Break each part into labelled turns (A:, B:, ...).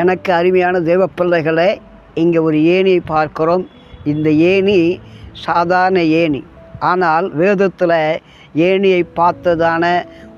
A: எனக்கு அருமையான தெய்வ பிள்ளைகளை இங்கே ஒரு ஏணியை பார்க்கிறோம். இந்த ஏணி சாதாரண ஏணி. ஆனால் வேதத்தில் ஏணியை பார்த்ததான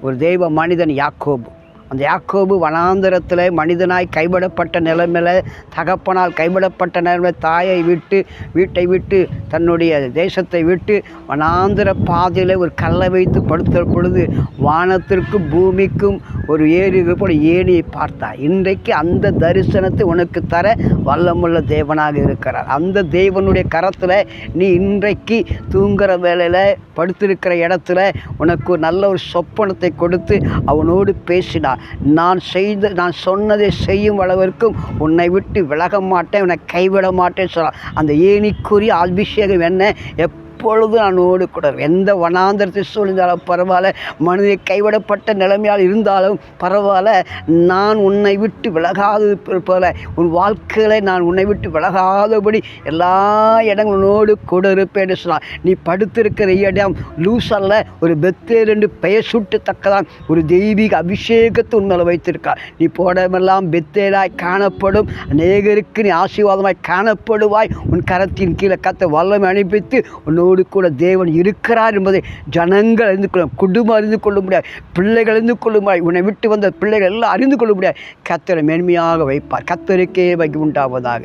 A: ஒரு தெய்வ மனிதன் யாக்கோபு. அந்த யாக்கோபு வனாந்தரத்தில் மனிதனாய் கைவிடப்பட்ட நிலைமையில் தகப்பனால் கைவிடப்பட்ட நிலைமை தாயை விட்டு வீட்டை விட்டு தன்னுடைய தேசத்தை விட்டு வனாந்தர பாதையில் ஒரு கல்லை வைத்து படுத்த பொழுது வானத்திற்கும் பூமிக்கும் ஒரு ஏரி போல ஏணியை பார்த்தார் இன்றைக்கு அந்த தரிசனத்தை உனக்கு தர வல்லமுள்ள தேவனாக இருக்கிறார். அந்த தேவனுடைய கரத்தில் நீ இன்றைக்கு தூங்குற வேலையில் படுத்திருக்கிற இடத்துல உனக்கு ஒரு நல்ல ஒரு சொப்பனத்தை கொடுத்து அவனோடு பேசினார் நான் செய்த நான் சொன்னதை செய்யும் அளவிற்கும் உன்னை விட்டு விலக மாட்டேன் உன்னை கைவிட மாட்டேன்னு சொன்னார் அந்த ஏணிக்குரிய அபிஷேகம் என்ன? எப் எப்பொழுதும் நான் ஓடு கூட எந்த வனாந்திரத்தை சூழ்ந்தாலும் பரவாயில்ல. மனித கைவிடப்பட்ட நிலைமையால் இருந்தாலும் பரவாயில்ல. நான் உன்னை விட்டு விலகாது போல. உன் வாழ்க்கையில் நான் உன்னை விட்டு விலகாதபடி எல்லா இடங்களோடு கூட இருப்பேன்னு சொன்னான். நீ படுத்திருக்கிற இடம் லூசல்ல ஒரு பெத்தேல் என்று பெயர் சுட்டத்தக்கதான். ஒரு தெய்வீக அபிஷேகத்தை உன்னால் வைத்திருக்கார். நீ போடமெல்லாம் பெத்தேராய் காணப்படும். அநேகருக்கு நீ ஆசீர்வாதமாய் காணப்படுவாய். உன் கரத்தின் கீழே கத்த வல்லமை அனுப்பித்து உன்னோடு கூட தேவன் இருக்கிறார் என்பதை ஜனங்கள் அறிந்து கொள்ளும் குடும்பம் அறிந்து கொள்ள முடியாது பிள்ளைகள் அறிந்து கொள்ள முடியாது உன்னை விட்டு வந்த பிள்ளைகள் எல்லாம் அறிந்து கொள்ள முடியாது கத்தரை மேன்மையாக வைப்பார். கத்தருக்கே வைக்க உண்டாவதாக.